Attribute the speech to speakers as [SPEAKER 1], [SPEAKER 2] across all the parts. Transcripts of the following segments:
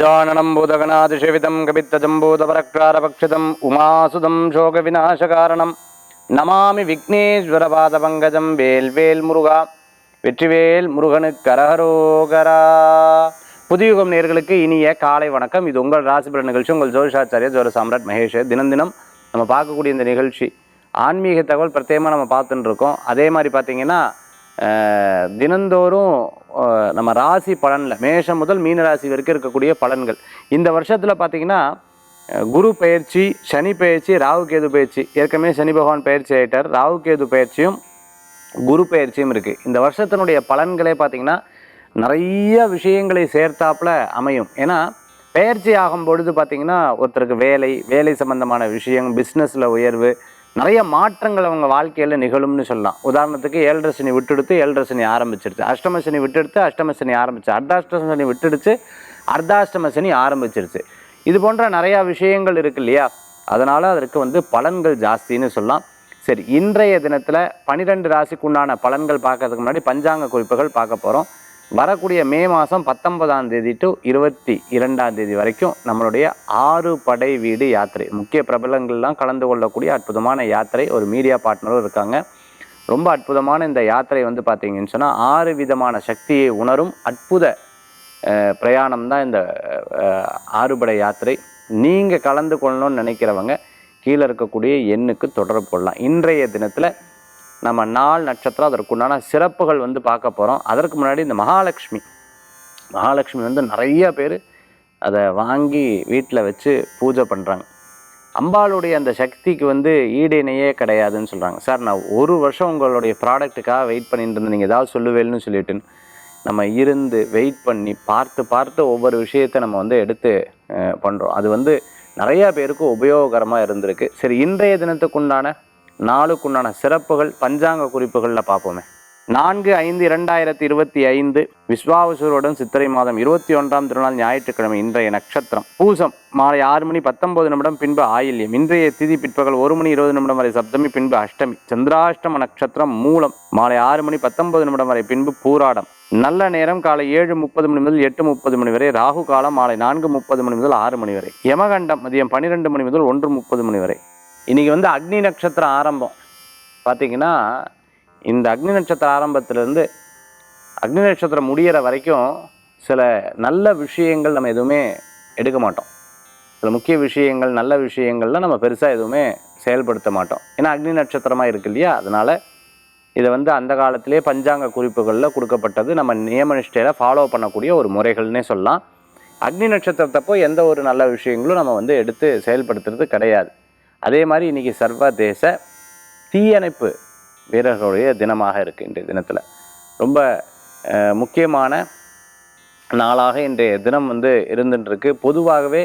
[SPEAKER 1] गजाननं உமாசுதம் சோக उमासुदं காரணம் நமாமி விக்னேஸ்வர பாதபங்கஜம் வேல்வேல் முருகா வெற்றிவேல் முருகனு கரஹரோகரா புதியுகம் நேர்களுக்கு இனிய காலை வணக்கம் இது உங்கள் ராசிபுர நிகழ்ச்சி உங்கள் ஜோஷாச்சாரிய ஜோர சாம்ராட் மகேஷ் தினம் தினம் நம்ம பார்க்கக்கூடிய இந்த நிகழ்ச்சி ஆன்மீக தகவல் பிரத்யேகமாக நம்ம பார்த்துட்டு இருக்கோம் அதே மாதிரி பார்த்தீங்கன்னா தினந்தோறும் நம்ம ராசி பலனில் மேஷம் முதல் மீன ராசி வரைக்கும் இருக்கக்கூடிய பலன்கள் இந்த வருஷத்தில் பார்த்திங்கன்னா குரு பயிற்சி சனி பயிற்சி ராகு கேது பயிற்சி ஏற்கனவே சனி பகவான் பயிற்சி ஆகிட்டார் ராகு கேது பயிற்சியும் குரு பயிற்சியும் இருக்குது இந்த வருஷத்தினுடைய பலன்களே பார்த்திங்கன்னா நிறைய விஷயங்களை சேர்த்தாப்பில் அமையும் ஏன்னா பயிற்சி ஆகும் பொழுது பார்த்திங்கன்னா ஒருத்தருக்கு வேலை வேலை சம்மந்தமான விஷயம் பிஸ்னஸில் உயர்வு நிறைய மாற்றங்கள் அவங்க வாழ்க்கையில் நிகழும்னு சொல்லலாம் உதாரணத்துக்கு ஏழரை சனி விட்டுடுத்து ஏழரை சனி ஆரம்பிச்சிருச்சு அஷ்டம சனி விட்டுடுத்து அஷ்டம சனி ஆரம்பிச்சு அர்த்தாஷ்டம சனி விட்டுடுச்சு அர்த்தாஷ்டம சனி ஆரம்பிச்சிருச்சு இது போன்ற நிறையா விஷயங்கள் இருக்கு இல்லையா அதனால் அதற்கு வந்து பலன்கள் ஜாஸ்தின்னு சொல்லலாம் சரி இன்றைய தினத்தில் பனிரெண்டு ராசிக்குண்டான பலன்கள் பார்க்கறதுக்கு முன்னாடி பஞ்சாங்க குறிப்புகள் பார்க்க போகிறோம் வரக்கூடிய மே மாதம் பத்தொன்பதாம் தேதி டு இருபத்தி இரண்டாம் தேதி வரைக்கும் நம்மளுடைய ஆறு படை வீடு யாத்திரை முக்கிய பிரபலங்கள்லாம் கலந்து கொள்ளக்கூடிய அற்புதமான யாத்திரை ஒரு மீடியா பார்ட்னரும் இருக்காங்க ரொம்ப அற்புதமான இந்த யாத்திரை வந்து பார்த்திங்கன்னு சொன்னால் ஆறு விதமான சக்தியை உணரும் அற்புத பிரயாணம் தான் இந்த ஆறுபடை யாத்திரை நீங்கள் கலந்து கொள்ளணும்னு நினைக்கிறவங்க கீழே இருக்கக்கூடிய எண்ணுக்கு தொடர்பு கொள்ளலாம் இன்றைய தினத்தில் நம்ம நாள் நட்சத்திரம் அதற்குண்டான சிறப்புகள் வந்து பார்க்க போகிறோம் அதற்கு முன்னாடி இந்த மகாலட்சுமி மகாலட்சுமி வந்து நிறைய பேர் அதை வாங்கி வீட்டில் வச்சு பூஜை பண்ணுறாங்க அம்பாளுடைய அந்த சக்திக்கு வந்து ஈடிணையே கிடையாதுன்னு சொல்கிறாங்க சார் நான் ஒரு வருஷம் உங்களுடைய ப்ராடக்ட்டுக்காக வெயிட் பண்ணிட்டு இருந்தேன் நீங்கள் ஏதாவது சொல்லுவேல்னு சொல்லிட்டு நம்ம இருந்து வெயிட் பண்ணி பார்த்து பார்த்து ஒவ்வொரு விஷயத்தை நம்ம வந்து எடுத்து பண்ணுறோம் அது வந்து நிறையா பேருக்கு உபயோககரமாக இருந்திருக்கு சரி இன்றைய தினத்துக்குண்டான நாளுக்குண்டான சிறப்புகள் பஞ்சாங்க குறிப்புகளில் பார்ப்போமே நான்கு ஐந்து இரண்டாயிரத்தி இருபத்தி ஐந்து விஸ்வாவசூருடன் சித்திரை மாதம் இருபத்தி ஒன்றாம் திருநாள் ஞாயிற்றுக்கிழமை இன்றைய நட்சத்திரம் பூசம் மாலை ஆறு மணி பத்தொன்பது நிமிடம் பின்பு ஆயில்யம் இன்றைய திதி பிற்பகல் ஒரு மணி இருபது நிமிடம் வரை சப்தமி பின்பு அஷ்டமி சந்திராஷ்டம நட்சத்திரம் மூலம் மாலை ஆறு மணி பத்தொன்பது நிமிடம் வரை பின்பு பூராடம் நல்ல நேரம் காலை ஏழு முப்பது மணி முதல் எட்டு முப்பது மணி வரை ராகு காலம் மாலை நான்கு முப்பது மணி முதல் ஆறு மணி வரை யமகண்டம் மதியம் பன்னிரெண்டு மணி முதல் ஒன்று முப்பது மணி வரை இன்றைக்கி வந்து அக்னி நட்சத்திரம் ஆரம்பம் பார்த்திங்கன்னா இந்த அக்னி நட்சத்திர ஆரம்பத்துலேருந்து அக்னி நட்சத்திரம் முடிகிற வரைக்கும் சில நல்ல விஷயங்கள் நம்ம எதுவுமே எடுக்க மாட்டோம் சில முக்கிய விஷயங்கள் நல்ல விஷயங்கள்லாம் நம்ம பெருசாக எதுவுமே செயல்படுத்த மாட்டோம் ஏன்னா அக்னி நட்சத்திரமாக இருக்கு இல்லையா அதனால் இதை வந்து அந்த காலத்திலே பஞ்சாங்க குறிப்புகளில் கொடுக்கப்பட்டது நம்ம நியமனிஷ்டையில் ஃபாலோ பண்ணக்கூடிய ஒரு முறைகள்னே சொல்லலாம் அக்னி நட்சத்திரத்தப்போ எந்த ஒரு நல்ல விஷயங்களும் நம்ம வந்து எடுத்து செயல்படுத்துறது கிடையாது அதே மாதிரி இன்றைக்கி சர்வதேச தீயணைப்பு வீரர்களுடைய தினமாக இருக்குது இன்றைய தினத்தில் ரொம்ப முக்கியமான நாளாக இன்றைய தினம் வந்து இருந்துட்டுருக்கு பொதுவாகவே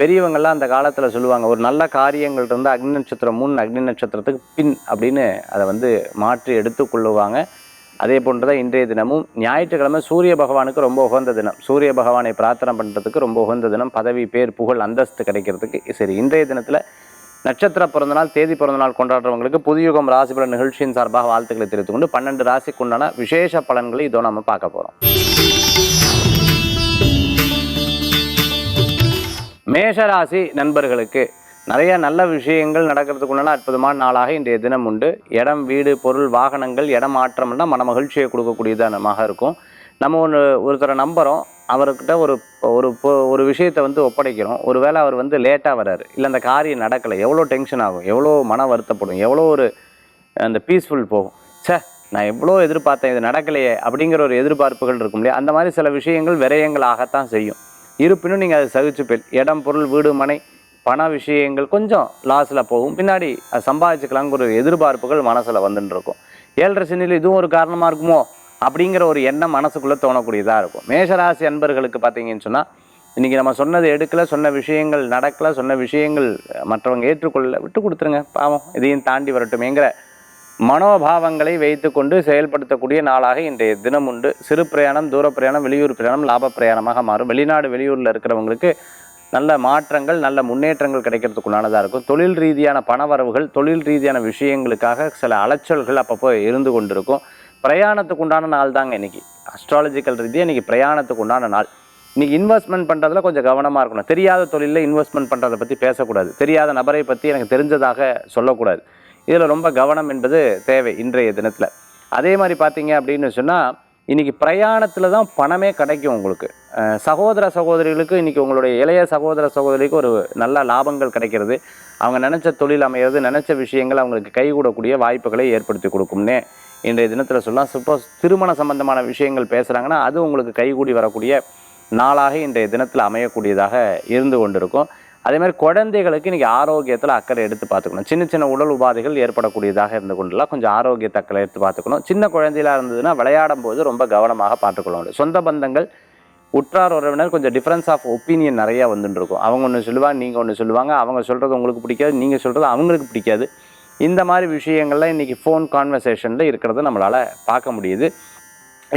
[SPEAKER 1] பெரியவங்கள்லாம் அந்த காலத்தில் சொல்லுவாங்க ஒரு நல்ல காரியங்கள் இருந்து அக்னி நட்சத்திரம் முன் அக்னி நட்சத்திரத்துக்கு பின் அப்படின்னு அதை வந்து மாற்றி எடுத்துக்கொள்ளுவாங்க அதே போன்று தான் இன்றைய தினமும் ஞாயிற்றுக்கிழமை சூரிய பகவானுக்கு ரொம்ப உகந்த தினம் சூரிய பகவானை பிரார்த்தனை பண்ணுறதுக்கு ரொம்ப உகந்த தினம் பதவி பேர் புகழ் அந்தஸ்து கிடைக்கிறதுக்கு சரி இன்றைய தினத்தில் நட்சத்திர பிறந்தநாள் தேதி பிறந்தநாள் கொண்டாடுறவங்களுக்கு புதுயுகம் ராசிபல நிகழ்ச்சியின் சார்பாக வாழ்த்துக்களை தெரிவித்துக் கொண்டு பன்னெண்டு ராசிக்குண்டான விசேஷ பலன்களை இதோ நம்ம பார்க்க போகிறோம் மேஷராசி நண்பர்களுக்கு நிறைய நல்ல விஷயங்கள் நடக்கிறதுக்கு உண்டான அற்புதமான நாளாக இன்றைய தினம் உண்டு இடம் வீடு பொருள் வாகனங்கள் இடம் மாற்றம்னா மன மகிழ்ச்சியை கொடுக்கக்கூடியதாக இருக்கும் நம்ம ஒன்று ஒருத்தரை நம்புகிறோம் அவர்கிட்ட ஒரு ஒரு ஒரு விஷயத்தை வந்து ஒப்படைக்கிறோம் ஒரு வேளை அவர் வந்து லேட்டாக வர்றாரு இல்லை அந்த காரியம் நடக்கலை எவ்வளோ டென்ஷன் ஆகும் எவ்வளோ மன வருத்தப்படும் எவ்வளோ ஒரு அந்த பீஸ்ஃபுல் போகும் சே நான் எவ்வளோ எதிர்பார்த்தேன் இது நடக்கலையே அப்படிங்கிற ஒரு எதிர்பார்ப்புகள் இருக்கும் இல்லையா அந்த மாதிரி சில விஷயங்கள் விரயங்களாகத்தான் செய்யும் இருப்பினும் நீங்கள் அதை பெண் இடம் பொருள் வீடு மனை பண விஷயங்கள் கொஞ்சம் லாஸில் போகும் பின்னாடி அதை சம்பாதிச்சுக்கலாங்கிற எதிர்பார்ப்புகள் மனசில் வந்துட்டுருக்கும் ஏழரை சனியில் இதுவும் ஒரு காரணமாக இருக்குமோ அப்படிங்கிற ஒரு எண்ணம் மனசுக்குள்ளே தோணக்கூடியதாக இருக்கும் மேஷராசி அன்பர்களுக்கு பார்த்தீங்கன்னு சொன்னால் இன்றைக்கி நம்ம சொன்னது எடுக்கலை சொன்ன விஷயங்கள் நடக்கலை சொன்ன விஷயங்கள் மற்றவங்க ஏற்றுக்கொள்ள விட்டு கொடுத்துருங்க பாவம் இதையும் தாண்டி வரட்டுமேங்கிற மனோபாவங்களை வைத்து கொண்டு செயல்படுத்தக்கூடிய நாளாக இன்றைய தினம் உண்டு சிறு பிரயாணம் தூர பிரயாணம் வெளியூர் பிரயாணம் லாப பிரயாணமாக மாறும் வெளிநாடு வெளியூரில் இருக்கிறவங்களுக்கு நல்ல மாற்றங்கள் நல்ல முன்னேற்றங்கள் கிடைக்கிறதுக்குள்ளானதாக இருக்கும் தொழில் ரீதியான பணவரவுகள் தொழில் ரீதியான விஷயங்களுக்காக சில அலைச்சல்கள் அப்பப்போ இருந்து கொண்டிருக்கும் பிரயாணத்துக்கு உண்டான நாள் தாங்க இன்றைக்கி அஸ்ட்ராலஜிக்கல் ரீதியாக இன்றைக்கி பிரயாணத்துக்கு உண்டான நாள் இன்றைக்கி இன்வெஸ்ட்மெண்ட் பண்ணுறதுல கொஞ்சம் கவனமாக இருக்கணும் தெரியாத தொழிலில் இன்வெஸ்ட்மெண்ட் பண்ணுறதை பற்றி பேசக்கூடாது தெரியாத நபரை பற்றி எனக்கு தெரிஞ்சதாக சொல்லக்கூடாது இதில் ரொம்ப கவனம் என்பது தேவை இன்றைய தினத்தில் அதே மாதிரி பார்த்தீங்க அப்படின்னு சொன்னால் இன்றைக்கி பிரயாணத்தில் தான் பணமே கிடைக்கும் உங்களுக்கு சகோதர சகோதரிகளுக்கு இன்றைக்கி உங்களுடைய இளைய சகோதர சகோதரிக்கு ஒரு நல்ல லாபங்கள் கிடைக்கிறது அவங்க நினச்ச தொழில் அமையிறது நினச்ச விஷயங்கள் அவங்களுக்கு கைகூடக்கூடிய வாய்ப்புகளை ஏற்படுத்தி கொடுக்கும்னே இன்றைய தினத்தில் சொல்லலாம் சப்போஸ் திருமண சம்பந்தமான விஷயங்கள் பேசுகிறாங்கன்னா அது உங்களுக்கு கைகூடி வரக்கூடிய நாளாக இன்றைய தினத்தில் அமையக்கூடியதாக இருந்து கொண்டிருக்கும் அதேமாதிரி குழந்தைகளுக்கு இன்றைக்கி ஆரோக்கியத்தில் அக்கறை எடுத்து பார்த்துக்கணும் சின்ன சின்ன உடல் உபாதைகள் ஏற்படக்கூடியதாக இருந்து கொண்டுலாம் கொஞ்சம் ஆரோக்கியத்தை அக்கறை எடுத்து பார்த்துக்கணும் சின்ன குழந்தைகளாக இருந்ததுன்னா விளையாடும் போது ரொம்ப கவனமாக பார்த்துக்கொள்ள சொந்த பந்தங்கள் உற்றார் உறவினர் கொஞ்சம் டிஃப்ரென்ஸ் ஆஃப் ஒப்பீனியன் நிறையா வந்துட்டுருக்கும் அவங்க ஒன்று சொல்லுவாங்க நீங்கள் ஒன்று சொல்லுவாங்க அவங்க சொல்கிறது உங்களுக்கு பிடிக்காது நீங்கள் சொல்கிறது அவங்களுக்கு பிடிக்காது இந்த மாதிரி விஷயங்கள்லாம் இன்றைக்கி ஃபோன் கான்வர்சேஷனில் இருக்கிறத நம்மளால் பார்க்க முடியுது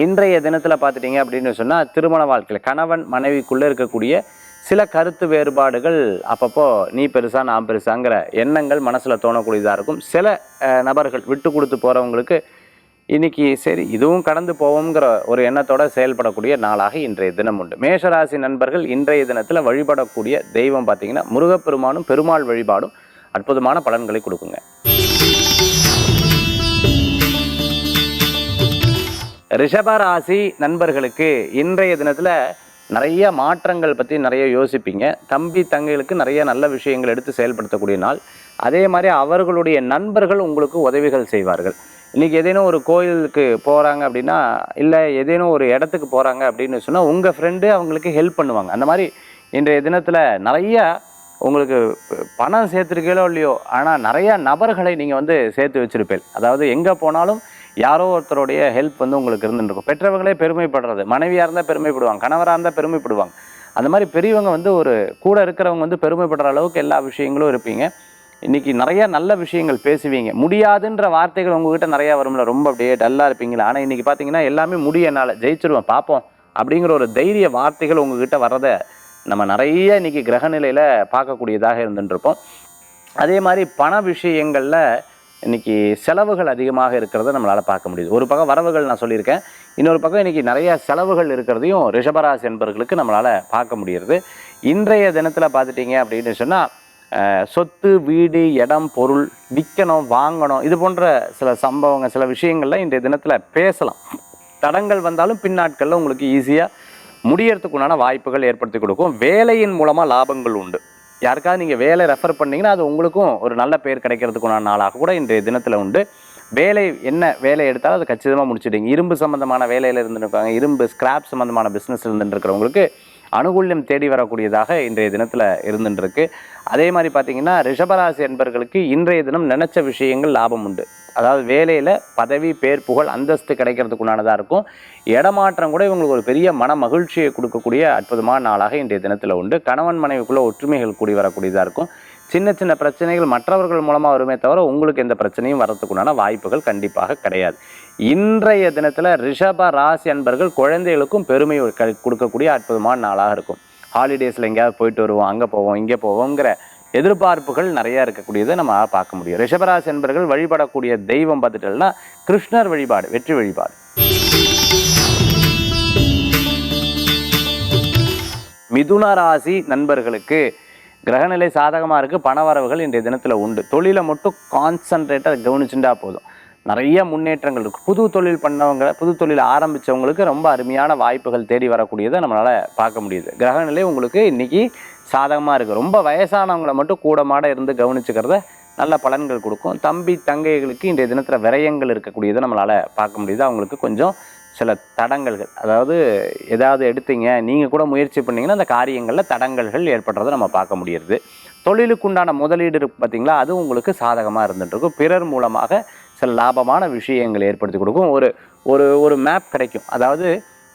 [SPEAKER 1] இன்றைய தினத்தில் பார்த்துட்டிங்க அப்படின்னு சொன்னால் திருமண வாழ்க்கையில் கணவன் மனைவிக்குள்ளே இருக்கக்கூடிய சில கருத்து வேறுபாடுகள் அப்பப்போ நீ பெருசா நான் பெருசாங்கிற எண்ணங்கள் மனசில் தோணக்கூடியதாக இருக்கும் சில நபர்கள் விட்டு கொடுத்து போகிறவங்களுக்கு இன்றைக்கி சரி இதுவும் கடந்து போவோங்கிற ஒரு எண்ணத்தோடு செயல்படக்கூடிய நாளாக இன்றைய தினம் உண்டு மேஷராசி நண்பர்கள் இன்றைய தினத்தில் வழிபடக்கூடிய தெய்வம் பார்த்திங்கன்னா முருகப்பெருமானும் பெருமாள் வழிபாடும் அற்புதமான பலன்களை கொடுக்குங்க ரிஷபராசி நண்பர்களுக்கு இன்றைய தினத்தில் நிறைய மாற்றங்கள் பற்றி நிறைய யோசிப்பீங்க தம்பி தங்கைகளுக்கு நிறைய நல்ல விஷயங்கள் எடுத்து செயல்படுத்தக்கூடிய நாள் அதே மாதிரி அவர்களுடைய நண்பர்கள் உங்களுக்கு உதவிகள் செய்வார்கள் இன்றைக்கி ஏதேனும் ஒரு கோயிலுக்கு போகிறாங்க அப்படின்னா இல்லை ஏதேனும் ஒரு இடத்துக்கு போகிறாங்க அப்படின்னு சொன்னால் உங்கள் ஃப்ரெண்டு அவங்களுக்கு ஹெல்ப் பண்ணுவாங்க அந்த மாதிரி இன்றைய தினத்தில் நிறைய உங்களுக்கு பணம் சேர்த்துருக்கீங்களோ இல்லையோ ஆனால் நிறையா நபர்களை நீங்கள் வந்து சேர்த்து வச்சுருப்பேன் அதாவது எங்கே போனாலும் யாரோ ஒருத்தருடைய ஹெல்ப் வந்து உங்களுக்கு இருந்துருக்கும் பெற்றவர்களே பெருமைப்படுறது மனைவியாக இருந்தால் பெருமைப்படுவாங்க கணவராக இருந்தால் பெருமைப்படுவாங்க அந்த மாதிரி பெரியவங்க வந்து ஒரு கூட இருக்கிறவங்க வந்து பெருமைப்படுற அளவுக்கு எல்லா விஷயங்களும் இருப்பீங்க இன்றைக்கி நிறையா நல்ல விஷயங்கள் பேசுவீங்க முடியாதுன்ற வார்த்தைகள் உங்ககிட்ட நிறையா வரும்ல ரொம்ப அப்படியே டல்லாக இருப்பீங்களா ஆனால் இன்றைக்கி பார்த்தீங்கன்னா எல்லாமே முடியனால ஜெயிச்சிருவேன் பார்ப்போம் அப்படிங்கிற ஒரு தைரிய வார்த்தைகள் உங்ககிட்ட வர்றதை நம்ம நிறைய கிரக கிரகநிலையில் பார்க்கக்கூடியதாக இருந்துட்டுருப்போம் அதே மாதிரி பண விஷயங்களில் இன்றைக்கி செலவுகள் அதிகமாக இருக்கிறத நம்மளால் பார்க்க முடியுது ஒரு பக்கம் வரவுகள் நான் சொல்லியிருக்கேன் இன்னொரு பக்கம் இன்றைக்கி நிறையா செலவுகள் இருக்கிறதையும் ரிஷபராசி என்பவர்களுக்கு நம்மளால் பார்க்க முடியுது இன்றைய தினத்தில் பார்த்துட்டிங்க அப்படின்னு சொன்னால் சொத்து வீடு இடம் பொருள் விற்கணும் வாங்கணும் இது போன்ற சில சம்பவங்கள் சில விஷயங்கள்லாம் இன்றைய தினத்தில் பேசலாம் தடங்கள் வந்தாலும் பின்னாட்களில் உங்களுக்கு ஈஸியாக முடியறதுக்கு உண்டான வாய்ப்புகள் ஏற்படுத்தி கொடுக்கும் வேலையின் மூலமாக லாபங்கள் உண்டு யாருக்காவது நீங்கள் வேலை ரெஃபர் பண்ணிங்கன்னா அது உங்களுக்கும் ஒரு நல்ல பேர் கிடைக்கிறதுக்கு நாளாக கூட இன்றைய தினத்தில் உண்டு வேலை என்ன வேலை எடுத்தாலும் அது கச்சிதமாக முடிச்சிடுங்க இரும்பு சம்மந்தமான வேலையில் இருந்துருக்காங்க இரும்பு ஸ்கிராப் சம்மந்தமான பிஸ்னஸ் இருந்துருக்கிறவங்களுக்கு அனுகூல்யம் தேடி வரக்கூடியதாக இன்றைய தினத்தில் இருந்துட்டுருக்கு அதே மாதிரி பார்த்திங்கன்னா ரிஷபராசி என்பர்களுக்கு இன்றைய தினம் நினச்ச விஷயங்கள் லாபம் உண்டு அதாவது வேலையில் பதவி பேர் புகழ் அந்தஸ்து கிடைக்கிறதுக்குண்டானதாக இருக்கும் இடமாற்றம் கூட இவங்களுக்கு ஒரு பெரிய மன மகிழ்ச்சியை கொடுக்கக்கூடிய அற்புதமான நாளாக இன்றைய தினத்தில் உண்டு கணவன் மனைவிக்குள்ளே ஒற்றுமைகள் கூடி வரக்கூடியதாக இருக்கும் சின்ன சின்ன பிரச்சனைகள் மற்றவர்கள் மூலமாக வருமே தவிர உங்களுக்கு எந்த பிரச்சனையும் வரத்துக்குண்டான வாய்ப்புகள் கண்டிப்பாக கிடையாது இன்றைய தினத்தில் ரிஷப ராசி அன்பர்கள் குழந்தைகளுக்கும் பெருமை கொடுக்கக்கூடிய அற்புதமான நாளாக இருக்கும் ஹாலிடேஸில் எங்கேயாவது போயிட்டு வருவோம் அங்கே போவோம் இங்கே போவோங்கிற எதிர்பார்ப்புகள் நிறையா இருக்கக்கூடியதை நம்ம பார்க்க முடியும் ரிஷபராசி என்பர்கள் வழிபடக்கூடிய தெய்வம் பார்த்துட்டா கிருஷ்ணர் வழிபாடு வெற்றி வழிபாடு மிதுன ராசி நண்பர்களுக்கு கிரகநிலை சாதகமாக இருக்குது பண வரவுகள் இன்றைய தினத்தில் உண்டு தொழிலை மட்டும் கான்சன்ட்ரேட்டாக கவனிச்சுட்டா போதும் நிறைய முன்னேற்றங்கள் இருக்குது புது தொழில் பண்ணவங்க புது தொழில் ஆரம்பித்தவங்களுக்கு ரொம்ப அருமையான வாய்ப்புகள் தேடி வரக்கூடியதை நம்மளால் பார்க்க முடியுது கிரகநிலை உங்களுக்கு இன்றைக்கி சாதகமாக இருக்குது ரொம்ப வயசானவங்களை மட்டும் கூடமாட இருந்து கவனிச்சுக்கிறத நல்ல பலன்கள் கொடுக்கும் தம்பி தங்கைகளுக்கு இன்றைய தினத்தில் விரயங்கள் இருக்கக்கூடியதை நம்மளால் பார்க்க முடியுது அவங்களுக்கு கொஞ்சம் சில தடங்கல்கள் அதாவது ஏதாவது எடுத்தீங்க நீங்கள் கூட முயற்சி பண்ணிங்கன்னா அந்த காரியங்களில் தடங்கல்கள் ஏற்படுறதை நம்ம பார்க்க முடியுது தொழிலுக்குண்டான முதலீடு இருக்கு பார்த்திங்களா அதுவும் உங்களுக்கு சாதகமாக இருந்துகிட்ருக்கும் பிறர் மூலமாக சில லாபமான விஷயங்கள் ஏற்படுத்தி கொடுக்கும் ஒரு ஒரு ஒரு மேப் கிடைக்கும் அதாவது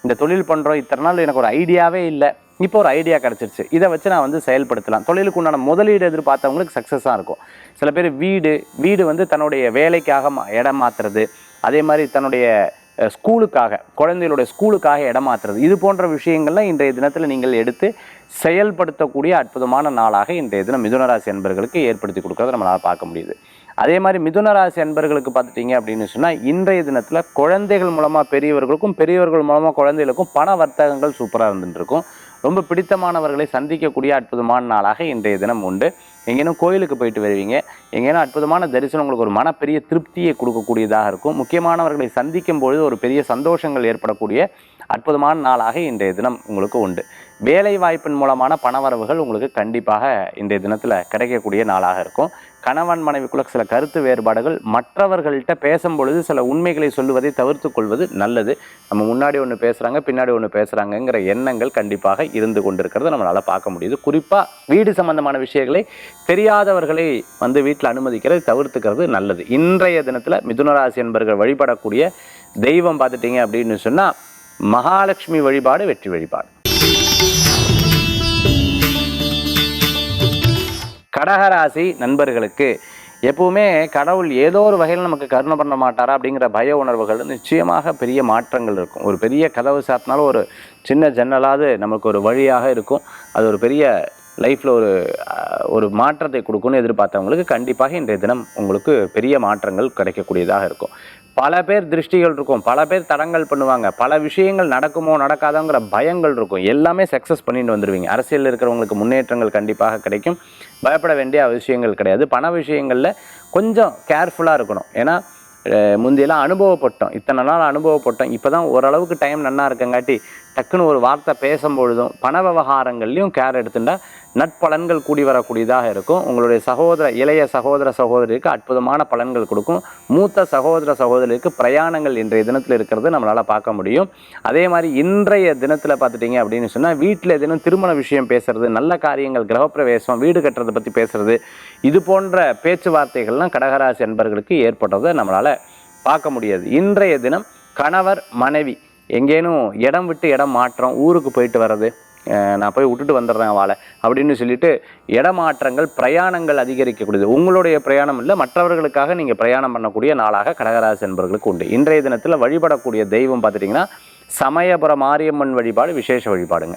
[SPEAKER 1] இந்த தொழில் பண்ணுறோம் இத்தனை நாள் எனக்கு ஒரு ஐடியாவே இல்லை இப்போ ஒரு ஐடியா கிடச்சிருச்சு இதை வச்சு நான் வந்து செயல்படுத்தலாம் தொழிலுக்கு உண்டான முதலீடு எதிர்பார்த்தவங்களுக்கு சக்ஸஸாக இருக்கும் சில பேர் வீடு வீடு வந்து தன்னுடைய வேலைக்காக இடம் மாற்றுறது அதே மாதிரி தன்னுடைய ஸ்கூலுக்காக குழந்தைகளுடைய ஸ்கூலுக்காக இடமாற்றுறது இது போன்ற விஷயங்கள்லாம் இன்றைய தினத்தில் நீங்கள் எடுத்து செயல்படுத்தக்கூடிய அற்புதமான நாளாக இன்றைய தினம் மிதுனராசி அன்பர்களுக்கு ஏற்படுத்தி கொடுக்கறத நம்மளால் பார்க்க முடியுது அதே மாதிரி மிதுனராசி அன்பர்களுக்கு பார்த்துட்டிங்க அப்படின்னு சொன்னால் இன்றைய தினத்தில் குழந்தைகள் மூலமாக பெரியவர்களுக்கும் பெரியவர்கள் மூலமாக குழந்தைகளுக்கும் பண வர்த்தகங்கள் சூப்பராக இருந்துட்டுருக்கும் ரொம்ப பிடித்தமானவர்களை சந்திக்கக்கூடிய அற்புதமான நாளாக இன்றைய தினம் உண்டு எங்கேனும் கோயிலுக்கு போயிட்டு வருவீங்க எங்கேனும் அற்புதமான தரிசனம் உங்களுக்கு ஒரு மனப்பெரிய திருப்தியை கொடுக்கக்கூடியதாக இருக்கும் முக்கியமானவர்களை சந்திக்கும் பொழுது ஒரு பெரிய சந்தோஷங்கள் ஏற்படக்கூடிய அற்புதமான நாளாக இன்றைய தினம் உங்களுக்கு உண்டு வேலை வாய்ப்பின் மூலமான பணவரவுகள் உங்களுக்கு கண்டிப்பாக இன்றைய தினத்தில் கிடைக்கக்கூடிய நாளாக இருக்கும் கணவன் மனைவிக்குள்ள சில கருத்து வேறுபாடுகள் மற்றவர்கள்ட்ட பேசும் பொழுது சில உண்மைகளை சொல்லுவதை தவிர்த்து கொள்வது நல்லது நம்ம முன்னாடி ஒன்று பேசுகிறாங்க பின்னாடி ஒன்று பேசுகிறாங்கங்கிற எண்ணங்கள் கண்டிப்பாக இருந்து இருக்கிறத நம்மளால் பார்க்க முடியுது குறிப்பாக வீடு சம்பந்தமான விஷயங்களை தெரியாதவர்களை வந்து வீட்டில் அனுமதிக்கிறது தவிர்த்துக்கிறது நல்லது இன்றைய தினத்தில் மிதுனராசி என்பர்கள் வழிபடக்கூடிய தெய்வம் பார்த்துட்டிங்க அப்படின்னு சொன்னால் மகாலட்சுமி வழிபாடு வெற்றி வழிபாடு கடகராசி நண்பர்களுக்கு எப்பவுமே கடவுள் ஏதோ ஒரு வகையில் நமக்கு கருணை பண்ண மாட்டாரா அப்படிங்கிற பய உணர்வுகள் நிச்சயமாக பெரிய மாற்றங்கள் இருக்கும் ஒரு பெரிய கதவு சாத்தினாலும் ஒரு சின்ன ஜன்னலாவது நமக்கு ஒரு வழியாக இருக்கும் அது ஒரு பெரிய லைஃப்பில் ஒரு ஒரு மாற்றத்தை கொடுக்கணும்னு எதிர்பார்த்தவங்களுக்கு கண்டிப்பாக இன்றைய தினம் உங்களுக்கு பெரிய மாற்றங்கள் கிடைக்கக்கூடியதாக இருக்கும் பல பேர் திருஷ்டிகள் இருக்கும் பல பேர் தடங்கள் பண்ணுவாங்க பல விஷயங்கள் நடக்குமோ நடக்காதோங்கிற பயங்கள் இருக்கும் எல்லாமே சக்ஸஸ் பண்ணிட்டு வந்துடுவீங்க அரசியலில் இருக்கிறவங்களுக்கு முன்னேற்றங்கள் கண்டிப்பாக கிடைக்கும் பயப்பட வேண்டிய விஷயங்கள் கிடையாது பண விஷயங்களில் கொஞ்சம் கேர்ஃபுல்லாக இருக்கணும் ஏன்னா முந்தையெல்லாம் அனுபவப்பட்டோம் இத்தனை நாள் அனுபவப்பட்டோம் இப்போ தான் ஓரளவுக்கு டைம் நல்லா இருக்கங்காட்டி டக்குன்னு ஒரு வார்த்தை பேசும்பொழுதும் பண விவகாரங்கள்லேயும் கேர் எடுத்துட்டால் நட்பலன்கள் கூடி வரக்கூடியதாக இருக்கும் உங்களுடைய சகோதர இளைய சகோதர சகோதரிக்கு அற்புதமான பலன்கள் கொடுக்கும் மூத்த சகோதர சகோதரிக்கு பிரயாணங்கள் இன்றைய தினத்தில் இருக்கிறது நம்மளால் பார்க்க முடியும் அதே மாதிரி இன்றைய தினத்தில் பார்த்துட்டிங்க அப்படின்னு சொன்னால் வீட்டில் தினம் திருமண விஷயம் பேசுகிறது நல்ல காரியங்கள் கிரகப்பிரவேசம் வீடு கட்டுறதை பற்றி பேசுகிறது இது போன்ற பேச்சுவார்த்தைகள்லாம் கடகராசி அன்பர்களுக்கு ஏற்பட்டதை நம்மளால் பார்க்க முடியாது இன்றைய தினம் கணவர் மனைவி எங்கேனும் இடம் விட்டு இடம் மாற்றம் ஊருக்கு போயிட்டு வர்றது நான் போய் விட்டுட்டு வந்துடுறேன் வாழை அப்படின்னு சொல்லிட்டு இடமாற்றங்கள் பிரயாணங்கள் அதிகரிக்கக்கூடியது உங்களுடைய பிரயாணம் இல்லை மற்றவர்களுக்காக நீங்கள் பிரயாணம் பண்ணக்கூடிய நாளாக கடகராசி என்பவர்களுக்கு உண்டு இன்றைய தினத்தில் வழிபடக்கூடிய தெய்வம் பார்த்துட்டிங்கன்னா சமயபுர மாரியம்மன் வழிபாடு விசேஷ வழிபாடுங்க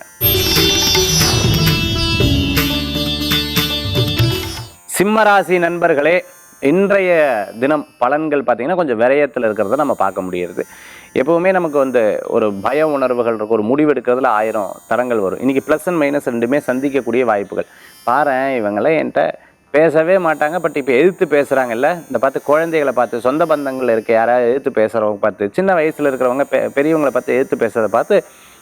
[SPEAKER 1] சிம்மராசி நண்பர்களே இன்றைய தினம் பலன்கள் பார்த்திங்கன்னா கொஞ்சம் விரயத்தில் இருக்கிறத நம்ம பார்க்க முடியுது எப்போவுமே நமக்கு வந்து ஒரு பய உணர்வுகள் இருக்கும் ஒரு முடிவெடுக்கிறதுல ஆயிரம் தரங்கள் வரும் இன்றைக்கி ப்ளஸ் அண்ட் மைனஸ் ரெண்டுமே சந்திக்கக்கூடிய வாய்ப்புகள் பாரு இவங்களே என்கிட்ட பேசவே மாட்டாங்க பட் இப்போ எதிர்த்து பேசுகிறாங்கல்ல இந்த பார்த்து குழந்தைகளை பார்த்து சொந்த பந்தங்கள் இருக்க யாராவது எதிர்த்து பேசுகிறவங்க பார்த்து சின்ன வயசில் இருக்கிறவங்க பெ பெரியவங்களை பார்த்து எதிர்த்து பேசுகிறத பார்த்து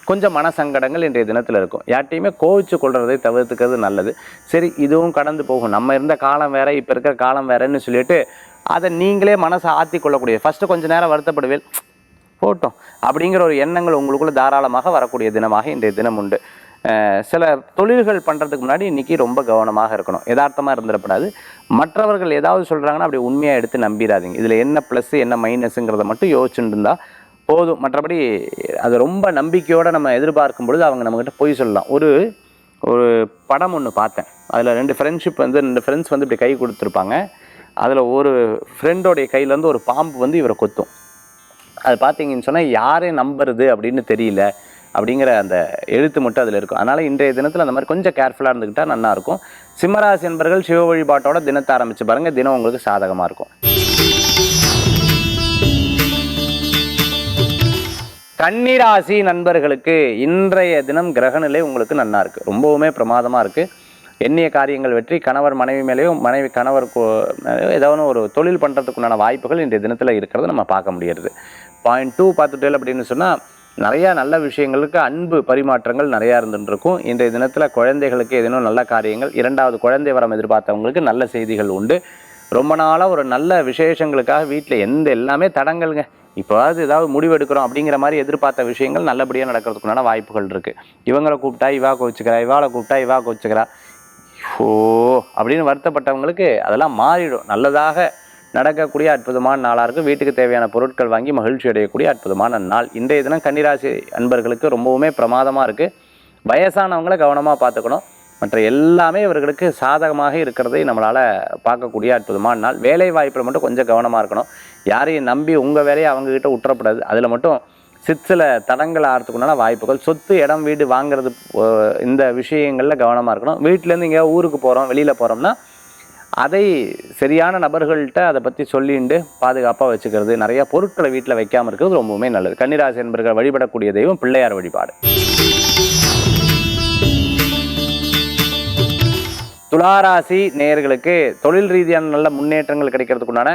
[SPEAKER 1] கொஞ்சம் மனசங்கடங்கள் இன்றைய தினத்தில் இருக்கும் யார்ட்டையுமே கோவிச்சு கொள்வதை தவிர்த்துக்கிறது நல்லது சரி இதுவும் கடந்து போகும் நம்ம இருந்த காலம் வேறு இப்போ இருக்கிற காலம் வேறேன்னு சொல்லிட்டு அதை நீங்களே மனசை ஆற்றி கொள்ளக்கூடிய ஃபஸ்ட்டு கொஞ்சம் நேரம் வருத்தப்படுவேன் போட்டோம் அப்படிங்கிற ஒரு எண்ணங்கள் உங்களுக்குள்ளே தாராளமாக வரக்கூடிய தினமாக இன்றைய தினம் உண்டு சில தொழில்கள் பண்ணுறதுக்கு முன்னாடி இன்றைக்கி ரொம்ப கவனமாக இருக்கணும் யதார்த்தமாக இருந்துடக்கூடாது மற்றவர்கள் ஏதாவது சொல்கிறாங்கன்னா அப்படி உண்மையாக எடுத்து நம்பிடாதீங்க இதில் என்ன ப்ளஸ்ஸு என்ன மைனஸுங்கிறத மட்டும் யோசிச்சுட்டு இருந்தால் போதும் மற்றபடி அதை ரொம்ப நம்பிக்கையோடு நம்ம எதிர்பார்க்கும் பொழுது அவங்க நம்மக்கிட்ட பொய் சொல்லலாம் ஒரு ஒரு படம் ஒன்று பார்த்தேன் அதில் ரெண்டு ஃப்ரெண்ட்ஷிப் வந்து ரெண்டு ஃப்ரெண்ட்ஸ் வந்து இப்படி கை கொடுத்துருப்பாங்க அதில் ஒரு ஃப்ரெண்டோடைய கையிலேருந்து ஒரு பாம்பு வந்து இவரை கொத்தும் அது பார்த்தீங்கன்னு சொன்னால் யாரே நம்புறது அப்படின்னு தெரியல அப்படிங்கிற அந்த எழுத்து மட்டும் அதில் இருக்கும் அதனால் இன்றைய தினத்தில் அந்த மாதிரி கொஞ்சம் கேர்ஃபுல்லாக இருந்துக்கிட்டால் நல்லாயிருக்கும் சிம்மராசி என்பர்கள் சிவ வழிபாட்டோட தினத்தை ஆரம்பித்து பாருங்கள் தினம் உங்களுக்கு சாதகமாக இருக்கும் கன்னிராசி நண்பர்களுக்கு இன்றைய தினம் கிரகநிலை உங்களுக்கு நல்லா இருக்குது ரொம்பவுமே பிரமாதமாக இருக்குது எண்ணிய காரியங்கள் வெற்றி கணவர் மனைவி மேலேயும் மனைவி கணவர் ஏதாவது ஒரு தொழில் பண்ணுறதுக்குண்டான வாய்ப்புகள் இன்றைய தினத்தில் இருக்கிறத நம்ம பார்க்க முடியறது பாயிண்ட் டூ பார்த்துட்டேல் அப்படின்னு சொன்னால் நிறையா நல்ல விஷயங்களுக்கு அன்பு பரிமாற்றங்கள் நிறையா இருந்துருக்கும் இந்த தினத்தில் குழந்தைகளுக்கு ஏதேனும் நல்ல காரியங்கள் இரண்டாவது குழந்தை வரம் எதிர்பார்த்தவங்களுக்கு நல்ல செய்திகள் உண்டு ரொம்ப நாளாக ஒரு நல்ல விசேஷங்களுக்காக வீட்டில் எந்த எல்லாமே தடங்கள்ங்க இப்போதாவது ஏதாவது முடிவு எடுக்கிறோம் அப்படிங்கிற மாதிரி எதிர்பார்த்த விஷயங்கள் நல்லபடியாக நடக்கிறதுக்குண்டான வாய்ப்புகள் இருக்குது இவங்களை கூப்பிட்டா இவா கோவிச்சுக்கிறா இவாளை கூப்பிட்டா இவா கோவிச்சுக்கிறா ஓ அப்படின்னு வருத்தப்பட்டவங்களுக்கு அதெல்லாம் மாறிடும் நல்லதாக நடக்கக்கூடிய அற்புதமான நாளாக இருக்கும் வீட்டுக்கு தேவையான பொருட்கள் வாங்கி மகிழ்ச்சி அடையக்கூடிய அற்புதமான நாள் இன்றைய தினம் கன்னிராசி அன்பர்களுக்கு ரொம்பவுமே பிரமாதமாக இருக்குது வயசானவங்களை கவனமாக பார்த்துக்கணும் மற்ற எல்லாமே இவர்களுக்கு சாதகமாக இருக்கிறதை நம்மளால் பார்க்கக்கூடிய அற்புதமான நாள் வேலை வாய்ப்பில் மட்டும் கொஞ்சம் கவனமாக இருக்கணும் யாரையும் நம்பி உங்கள் வேலையை அவங்கக்கிட்ட உற்றப்படாது அதில் மட்டும் சிற்சில தடங்கள் ஆகிறதுக்குண்டான வாய்ப்புகள் சொத்து இடம் வீடு வாங்குறது இந்த விஷயங்களில் கவனமாக இருக்கணும் வீட்டிலேருந்து இங்கே ஊருக்கு போகிறோம் வெளியில் போகிறோம்னா அதை சரியான நபர்கள்ட்ட அதை பற்றி சொல்லிண்டு பாதுகாப்பாக வச்சுக்கிறது நிறைய பொருட்களை வீட்டில் வைக்காமல் இருக்கிறது ரொம்பவுமே நல்லது கன்னிராசி என்பர்கள் வழிபடக்கூடிய தெய்வம் பிள்ளையார் வழிபாடு துளாராசி நேர்களுக்கு தொழில் ரீதியான நல்ல முன்னேற்றங்கள் கிடைக்கிறதுக்குண்டான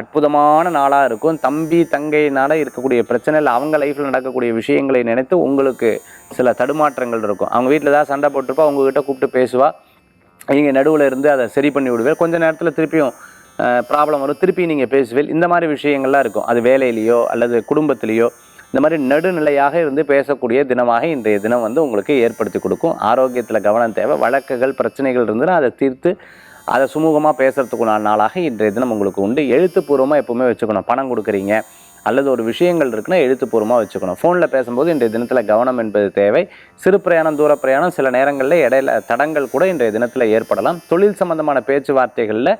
[SPEAKER 1] அற்புதமான நாளாக இருக்கும் தம்பி தங்கையினால் இருக்கக்கூடிய இல்லை அவங்க லைஃப்பில் நடக்கக்கூடிய விஷயங்களை நினைத்து உங்களுக்கு சில தடுமாற்றங்கள் இருக்கும் அவங்க வீட்டில் ஏதாவது சண்டை போட்டிருப்பா உங்ககிட்ட கூப்பிட்டு பேசுவாள் நீங்கள் நடுவில் இருந்து அதை சரி பண்ணி விடுவேன் கொஞ்சம் நேரத்தில் திருப்பியும் ப்ராப்ளம் வரும் திருப்பி நீங்கள் பேசுவேல் இந்த மாதிரி விஷயங்கள்லாம் இருக்கும் அது வேலையிலையோ அல்லது குடும்பத்திலேயோ இந்த மாதிரி நடுநிலையாக இருந்து பேசக்கூடிய தினமாக இன்றைய தினம் வந்து உங்களுக்கு ஏற்படுத்தி கொடுக்கும் ஆரோக்கியத்தில் கவனம் தேவை வழக்குகள் பிரச்சனைகள் இருந்துன்னா அதை தீர்த்து அதை சுமூகமாக பேசுகிறதுக்குண்டான நாளாக இன்றைய தினம் உங்களுக்கு உண்டு எழுத்துப்பூர்வமாக எப்போவுமே வச்சுக்கணும் பணம் கொடுக்குறீங்க அல்லது ஒரு விஷயங்கள் இருக்குன்னா எழுத்துப்பூர்வமாக வச்சுக்கணும் ஃபோனில் பேசும்போது இன்றைய தினத்தில் கவனம் என்பது தேவை சிறு பிரயாணம் தூர பிரயாணம் சில நேரங்களில் இடையில தடங்கள் கூட இன்றைய தினத்தில் ஏற்படலாம் தொழில் சம்பந்தமான பேச்சுவார்த்தைகளில்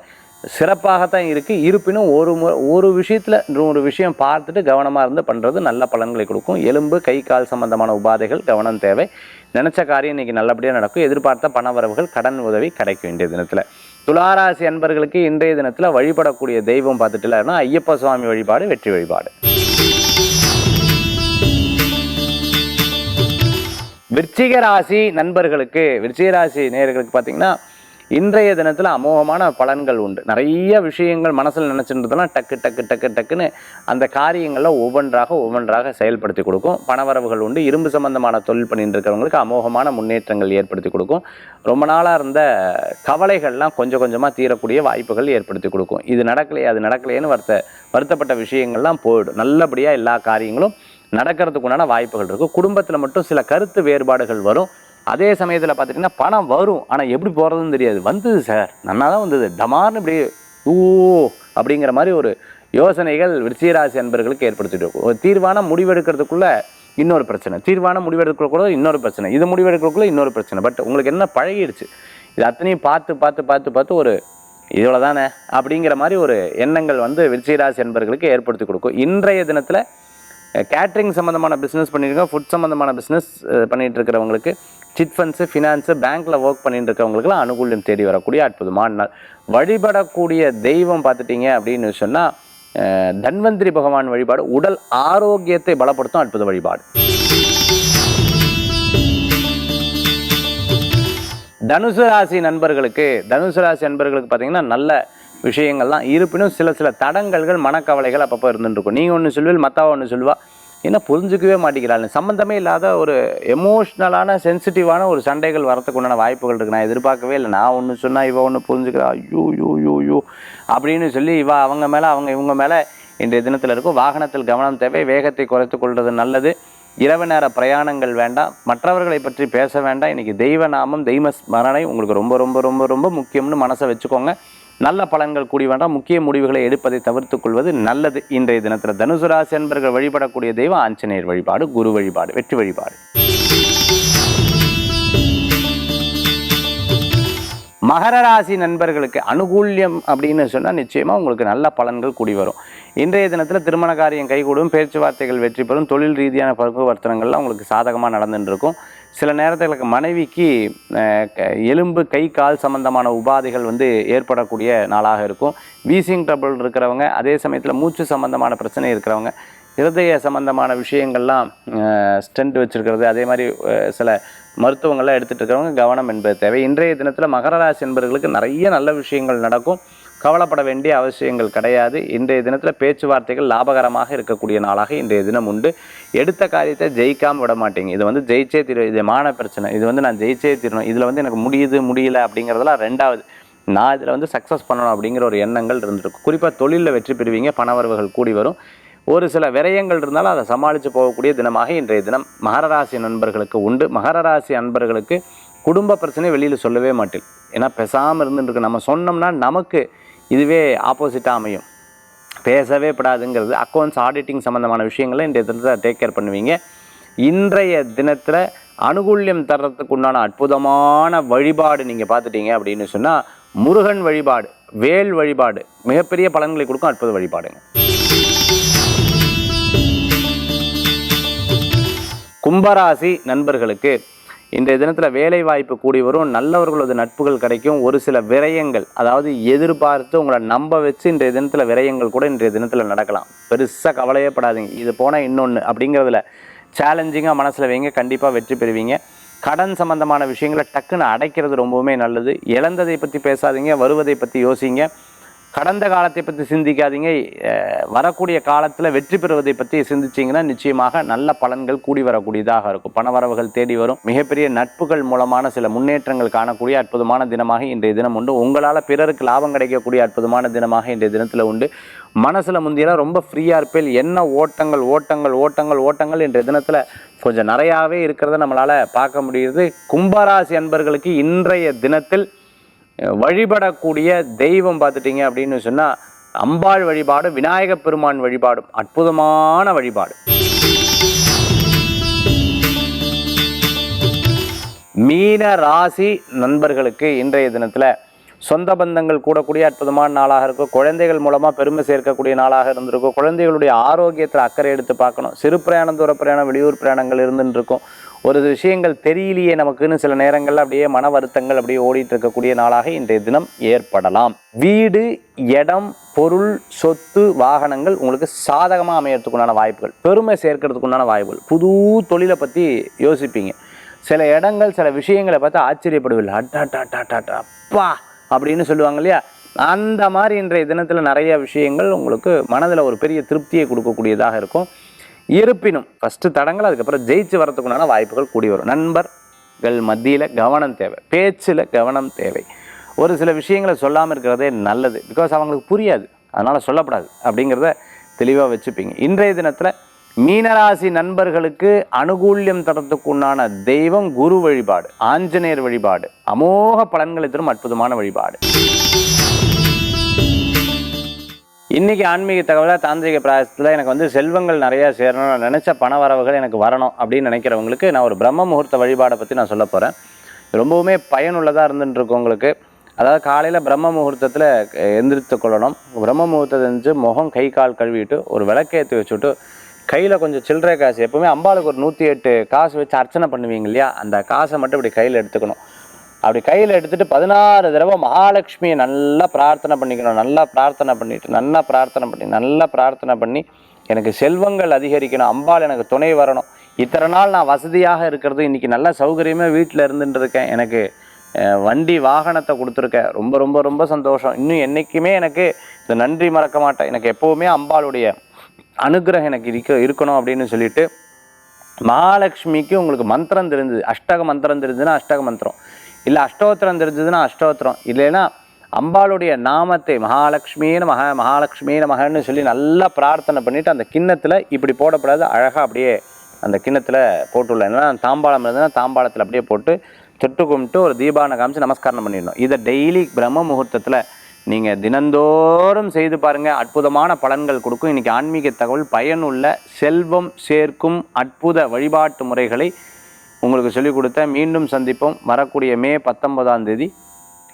[SPEAKER 1] சிறப்பாகத்தான் இருக்குது இருப்பினும் ஒரு மு ஒரு விஷயத்தில் ஒரு விஷயம் பார்த்துட்டு கவனமாக இருந்து பண்ணுறது நல்ல பலன்களை கொடுக்கும் எலும்பு கை கால் சம்பந்தமான உபாதைகள் கவனம் தேவை நினச்ச காரியம் இன்றைக்கி நல்லபடியாக நடக்கும் எதிர்பார்த்த பணவரவுகள் கடன் உதவி கிடைக்கும் இன்றைய தினத்தில் துளாராசி அன்பர்களுக்கு இன்றைய தினத்தில் வழிபடக்கூடிய தெய்வம் பார்த்துட்டுலாருன்னா ஐயப்ப சுவாமி வழிபாடு வெற்றி வழிபாடு விருச்சிக ராசி நண்பர்களுக்கு விருச்சிக ராசி நேர்களுக்கு பார்த்தீங்கன்னா இன்றைய தினத்தில் அமோகமான பலன்கள் உண்டு நிறைய விஷயங்கள் மனசில் நினச்சின்றதுலாம் டக்கு டக்கு டக்கு டக்குன்னு அந்த காரியங்களில் ஒவ்வொன்றாக ஒவ்வொன்றாக செயல்படுத்தி கொடுக்கும் பணவரவுகள் உண்டு இரும்பு சம்பந்தமான தொழில் பண்ணிட்டு இருக்கிறவங்களுக்கு அமோகமான முன்னேற்றங்கள் ஏற்படுத்தி கொடுக்கும் ரொம்ப நாளாக இருந்த கவலைகள்லாம் கொஞ்சம் கொஞ்சமாக தீரக்கூடிய வாய்ப்புகள் ஏற்படுத்தி கொடுக்கும் இது நடக்கலையே அது நடக்கலையேன்னு வருத்த வருத்தப்பட்ட விஷயங்கள்லாம் போயிடும் நல்லபடியாக எல்லா காரியங்களும் நடக்கிறதுக்கு உண்டான வாய்ப்புகள் இருக்கும் குடும்பத்தில் மட்டும் சில கருத்து வேறுபாடுகள் வரும் அதே சமயத்தில் பார்த்துட்டிங்கன்னா பணம் வரும் ஆனால் எப்படி போகிறதுன்னு தெரியாது வந்தது சார் நல்லா தான் வந்தது டமார்னு இப்படி ஓ அப்படிங்கிற மாதிரி ஒரு யோசனைகள் விருச்சிகராசி அன்பர்களுக்கு ஏற்படுத்திட்டு இருக்கும் தீர்வான முடிவெடுக்கிறதுக்குள்ளே இன்னொரு பிரச்சனை தீர்வான முடிவெடுக்கிறக்குள்ள இன்னொரு பிரச்சனை இது முடிவெடுக்கிறக்குள்ள இன்னொரு பிரச்சனை பட் உங்களுக்கு என்ன பழகிடுச்சு இது அத்தனையும் பார்த்து பார்த்து பார்த்து பார்த்து ஒரு இதோட தானே அப்படிங்கிற மாதிரி ஒரு எண்ணங்கள் வந்து விருச்சிகராசி அன்பர்களுக்கு ஏற்படுத்தி கொடுக்கும் இன்றைய தினத்தில் கேட்ரிங் சம்மந்தமான பிஸ்னஸ் பண்ணியிருக்கோம் ஃபுட் சம்மந்தமான பிஸ்னஸ் பண்ணிகிட்டு இருக்கிறவங்களுக்கு சிட் ஃபண்ட்ஸு ஃபினான்ஸு பேங்க்கில் ஒர்க் பண்ணிட்டு இருக்கவங்களுக்குலாம் அனுகூல்யம் தேடி வரக்கூடிய அற்புதமான நாள் வழிபடக்கூடிய தெய்வம் பார்த்துட்டிங்க அப்படின்னு சொன்னால் தன்வந்திரி பகவான் வழிபாடு உடல் ஆரோக்கியத்தை பலப்படுத்தும் அற்புத வழிபாடு தனுசு ராசி நண்பர்களுக்கு தனுசு ராசி நண்பர்களுக்கு பார்த்தீங்கன்னா நல்ல விஷயங்கள்லாம் இருப்பினும் சில சில தடங்கல்கள் மனக்கவலைகள் அப்பப்போ இருந்துருக்கும் நீங்கள் ஒன்று சொல்லுவீள் மத்தாவை ஒன்று சொல்லுவா என்ன புரிஞ்சுக்கவே மாட்டேங்கிறாள் சம்மந்தமே இல்லாத ஒரு எமோஷ்னலான சென்சிட்டிவான ஒரு சண்டைகள் வரத்துக்கு உண்டான வாய்ப்புகள் இருக்குது நான் எதிர்பார்க்கவே இல்லை நான் ஒன்று சொன்னால் இவன் ஒன்று புரிஞ்சுக்கிறா ஐயோ யோ யோ யோ அப்படின்னு சொல்லி இவ அவங்க மேலே அவங்க இவங்க மேலே இன்றைய தினத்தில் இருக்கும் வாகனத்தில் கவனம் தேவை வேகத்தை குறைத்து கொள்வது நல்லது இரவு நேர பிரயாணங்கள் வேண்டாம் மற்றவர்களை பற்றி பேச வேண்டாம் இன்றைக்கி தெய்வ நாமம் தெய்வ ஸ்மரணை உங்களுக்கு ரொம்ப ரொம்ப ரொம்ப ரொம்ப முக்கியம்னு மனசை வச்சுக்கோங்க நல்ல பலன்கள் கூடி வேண்டாம் முக்கிய முடிவுகளை எடுப்பதை தவிர்த்து கொள்வது நல்லது இன்றைய தினத்தில் தனுசு ராசி அன்பர்கள் வழிபடக்கூடிய தெய்வம் ஆஞ்சநேயர் வழிபாடு குரு வழிபாடு வெற்றி வழிபாடு மகர ராசி நண்பர்களுக்கு அனுகூல்யம் அப்படின்னு சொன்னால் நிச்சயமாக உங்களுக்கு நல்ல பலன்கள் கூடி வரும் இன்றைய தினத்தில் திருமண காரியம் கைகூடும் பேச்சுவார்த்தைகள் வெற்றி பெறும் தொழில் ரீதியான வர்த்தனங்கள்லாம் உங்களுக்கு சாதகமாக நடந்துட்டு இருக்கும் சில நேரத்தில் மனைவிக்கு எலும்பு கை கால் சம்பந்தமான உபாதைகள் வந்து ஏற்படக்கூடிய நாளாக இருக்கும் வீசிங் ட்ரபிள் இருக்கிறவங்க அதே சமயத்தில் மூச்சு சம்பந்தமான பிரச்சனை இருக்கிறவங்க இருதய சம்பந்தமான விஷயங்கள்லாம் ஸ்டெண்ட் வச்சுருக்கிறது அதே மாதிரி சில மருத்துவங்கள்லாம் எடுத்துகிட்டு இருக்கிறவங்க கவனம் என்பது தேவை இன்றைய தினத்தில் மகர ராசி என்பவர்களுக்கு நிறைய நல்ல விஷயங்கள் நடக்கும் கவலைப்பட வேண்டிய அவசியங்கள் கிடையாது இன்றைய தினத்தில் பேச்சுவார்த்தைகள் லாபகரமாக இருக்கக்கூடிய நாளாக இன்றைய தினம் உண்டு எடுத்த காரியத்தை ஜெயிக்காமல் விட மாட்டேங்க இது வந்து ஜெயிச்சே திரு இது மான பிரச்சனை இது வந்து நான் ஜெயிச்சே தீரணும் இதில் வந்து எனக்கு முடியுது முடியல அப்படிங்கிறதெல்லாம் ரெண்டாவது நான் இதில் வந்து சக்ஸஸ் பண்ணணும் அப்படிங்கிற ஒரு எண்ணங்கள் இருந்திருக்கும் குறிப்பாக தொழிலில் வெற்றி பெறுவீங்க பணவரவுகள் கூடி வரும் ஒரு சில விரயங்கள் இருந்தாலும் அதை சமாளித்து போகக்கூடிய தினமாக இன்றைய தினம் ராசி நண்பர்களுக்கு உண்டு ராசி அன்பர்களுக்கு குடும்ப பிரச்சனையை வெளியில் சொல்லவே மாட்டேன் ஏன்னா பெசாமல் இருந்துட்டுருக்கு நம்ம சொன்னோம்னா நமக்கு இதுவே ஆப்போசிட்டாக அமையும் பேசவே படாதுங்கிறது அக்கௌண்ட்ஸ் ஆடிட்டிங் சம்மந்தமான விஷயங்களை இன்றைய தினத்தில் டேக் கேர் பண்ணுவீங்க இன்றைய தினத்தில் அனுகூல்யம் தர்றதுக்கு உண்டான அற்புதமான வழிபாடு நீங்கள் பார்த்துட்டீங்க அப்படின்னு சொன்னால் முருகன் வழிபாடு வேல் வழிபாடு மிகப்பெரிய பலன்களை கொடுக்கும் அற்புத வழிபாடுங்க கும்பராசி நண்பர்களுக்கு இன்றைய தினத்தில் வேலை வாய்ப்பு கூடி வரும் நல்லவர்களது நட்புகள் கிடைக்கும் ஒரு சில விரயங்கள் அதாவது எதிர்பார்த்து உங்களை நம்ப வச்சு இன்றைய தினத்தில் விரயங்கள் கூட இன்றைய தினத்தில் நடக்கலாம் பெருசாக கவலையே படாதீங்க இது போனால் இன்னொன்று அப்படிங்கிறதுல சேலஞ்சிங்காக மனசில் வைங்க கண்டிப்பாக வெற்றி பெறுவீங்க கடன் சம்மந்தமான விஷயங்களை டக்குன்னு அடைக்கிறது ரொம்பவுமே நல்லது இழந்ததை பற்றி பேசாதீங்க வருவதை பற்றி யோசிங்க கடந்த காலத்தை பற்றி சிந்திக்காதீங்க வரக்கூடிய காலத்தில் வெற்றி பெறுவதை பற்றி சிந்திச்சிங்கன்னா நிச்சயமாக நல்ல பலன்கள் கூடி வரக்கூடியதாக இருக்கும் பணவரவுகள் தேடி வரும் மிகப்பெரிய நட்புகள் மூலமான சில முன்னேற்றங்கள் காணக்கூடிய அற்புதமான தினமாக இன்றைய தினம் உண்டு உங்களால் பிறருக்கு லாபம் கிடைக்கக்கூடிய அற்புதமான தினமாக இன்றைய தினத்தில் உண்டு மனசில் முந்தியெல்லாம் ரொம்ப ஃப்ரீயாக இருப்பேன் என்ன ஓட்டங்கள் ஓட்டங்கள் ஓட்டங்கள் ஓட்டங்கள் இன்றைய தினத்தில் கொஞ்சம் நிறையாவே இருக்கிறத நம்மளால் பார்க்க முடியுது கும்பராசி அன்பர்களுக்கு இன்றைய தினத்தில் வழிபடக்கூடிய தெய்வம் பார்த்துட்டீங்க அப்படின்னு சொன்னால் அம்பாள் வழிபாடு விநாயக பெருமான் வழிபாடும் அற்புதமான வழிபாடு மீன ராசி நண்பர்களுக்கு இன்றைய தினத்தில் சொந்த பந்தங்கள் கூடக்கூடிய அற்புதமான நாளாக இருக்கும் குழந்தைகள் மூலமாக பெருமை சேர்க்கக்கூடிய நாளாக இருந்திருக்கும் குழந்தைகளுடைய ஆரோக்கியத்தில் அக்கறை எடுத்து பார்க்கணும் சிறு பிரயாணம் தூர பிரயாணம் வெளியூர் பிரயாணங்கள் இருந்துன்னு இருக்கும் ஒரு விஷயங்கள் தெரியலையே நமக்குன்னு சில நேரங்களில் அப்படியே மன வருத்தங்கள் அப்படியே ஓடிட்டு இருக்கக்கூடிய நாளாக இன்றைய தினம் ஏற்படலாம் வீடு இடம் பொருள் சொத்து வாகனங்கள் உங்களுக்கு சாதகமாக அமையறதுக்குண்டான வாய்ப்புகள் பெருமை சேர்க்கறதுக்குண்டான வாய்ப்புகள் புது தொழிலை பற்றி யோசிப்பீங்க சில இடங்கள் சில விஷயங்களை பார்த்து ஆச்சரியப்படுவில்லை டா அப்பா அப்படின்னு சொல்லுவாங்க இல்லையா அந்த மாதிரி இன்றைய தினத்தில் நிறைய விஷயங்கள் உங்களுக்கு மனதில் ஒரு பெரிய திருப்தியை கொடுக்கக்கூடியதாக இருக்கும் இருப்பினும் ஃபஸ்ட்டு தடங்கள் அதுக்கப்புறம் ஜெயிச்சு வரத்துக்குண்டான வாய்ப்புகள் கூடி வரும் நண்பர்கள் மத்தியில் கவனம் தேவை பேச்சில் கவனம் தேவை ஒரு சில விஷயங்களை சொல்லாமல் இருக்கிறதே நல்லது பிகாஸ் அவங்களுக்கு புரியாது அதனால் சொல்லப்படாது அப்படிங்கிறத தெளிவாக வச்சுப்பீங்க இன்றைய தினத்தில் மீனராசி நண்பர்களுக்கு அனுகூல்யம் தரத்துக்குண்டான தெய்வம் குரு வழிபாடு ஆஞ்சநேயர் வழிபாடு அமோக பலன்களை தரும் அற்புதமான வழிபாடு இன்றைக்கி ஆன்மீக தகவலாக தாந்திரிக பிராயத்தில் எனக்கு வந்து செல்வங்கள் நிறையா சேரணும் நினச்ச பண வரவுகள் எனக்கு வரணும் அப்படின்னு நினைக்கிறவங்களுக்கு நான் ஒரு பிரம்ம முகூர்த்த வழிபாடை பற்றி நான் சொல்ல போகிறேன் ரொம்பவுமே பயனுள்ளதாக இருந்துட்டுருக்கும் உங்களுக்கு அதாவது காலையில் பிரம்ம முகூர்த்தத்தில் எந்திரித்து கொள்ளணும் பிரம்ம முகூர்த்தத்தை எழுந்து முகம் கை கால் கழுவிட்டு ஒரு விளக்கேற்றி வச்சுட்டு கையில் கொஞ்சம் சில்லறை காசு எப்போவுமே அம்பாளுக்கு ஒரு நூற்றி எட்டு காசு வச்சு அர்ச்சனை பண்ணுவீங்க இல்லையா அந்த காசை மட்டும் இப்படி கையில் எடுத்துக்கணும் அப்படி கையில் எடுத்துகிட்டு பதினாறு தடவை மகாலட்சுமியை நல்லா பிரார்த்தனை பண்ணிக்கணும் நல்லா பிரார்த்தனை பண்ணிவிட்டு நல்லா பிரார்த்தனை பண்ணி நல்லா பிரார்த்தனை பண்ணி எனக்கு செல்வங்கள் அதிகரிக்கணும் அம்பாள் எனக்கு துணை வரணும் இத்தனை நாள் நான் வசதியாக இருக்கிறது இன்றைக்கி நல்ல சௌகரியமாக வீட்டில் இருந்துட்டு இருக்கேன் எனக்கு வண்டி வாகனத்தை கொடுத்துருக்கேன் ரொம்ப ரொம்ப ரொம்ப சந்தோஷம் இன்னும் என்றைக்குமே எனக்கு இந்த நன்றி மறக்க மாட்டேன் எனக்கு எப்போவுமே அம்பாளுடைய அனுகிரகம் எனக்கு இருக்க இருக்கணும் அப்படின்னு சொல்லிட்டு மகாலட்சுமிக்கு உங்களுக்கு மந்திரம் தெரிஞ்சது அஷ்டக மந்திரம் தெரிஞ்சதுன்னா அஷ்டக மந்திரம் இல்லை அஷ்டோத்திரம் தெரிஞ்சதுன்னா அஷ்டோத்திரம் இல்லைன்னா அம்பாளுடைய நாமத்தை மகாலட்சுமின்னு மக மகாலட்சுமின்னு மகன்னு சொல்லி நல்லா பிரார்த்தனை பண்ணிவிட்டு அந்த கிண்ணத்தில் இப்படி போடப்படாது அழகாக அப்படியே அந்த கிண்ணத்தில் போட்டுள்ள ஏன்னா தாம்பாளம் இருந்ததுன்னா தாம்பாளத்தில் அப்படியே போட்டு தொட்டு கும்பிட்டு ஒரு தீபான காமிச்சு நமஸ்காரம் பண்ணிடணும் இதை டெய்லி பிரம்ம முகூர்த்தத்தில் நீங்கள் தினந்தோறும் செய்து பாருங்கள் அற்புதமான பலன்கள் கொடுக்கும் இன்றைக்கி ஆன்மீக தகவல் பயனுள்ள செல்வம் சேர்க்கும் அற்புத வழிபாட்டு முறைகளை உங்களுக்கு சொல்லிக் கொடுத்த மீண்டும் சந்திப்போம் வரக்கூடிய மே பத்தொன்பதாம் தேதி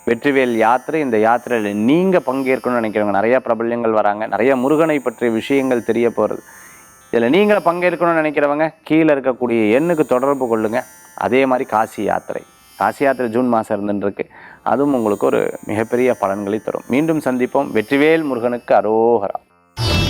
[SPEAKER 1] வெற்றிவேல் யாத்திரை இந்த யாத்திரையில் நீங்கள் பங்கேற்கணும்னு நினைக்கிறவங்க நிறையா பிரபல்யங்கள் வராங்க நிறைய முருகனை பற்றிய விஷயங்கள் தெரிய போகிறது இதில் நீங்கள் பங்கேற்கணும்னு நினைக்கிறவங்க கீழே இருக்கக்கூடிய எண்ணுக்கு தொடர்பு கொள்ளுங்கள் அதே மாதிரி காசி யாத்திரை காசி யாத்திரை ஜூன் மாதம் இருந்துருக்கு அதுவும் உங்களுக்கு ஒரு மிகப்பெரிய பலன்களை தரும் மீண்டும் சந்திப்போம் வெற்றிவேல் முருகனுக்கு அரோகரா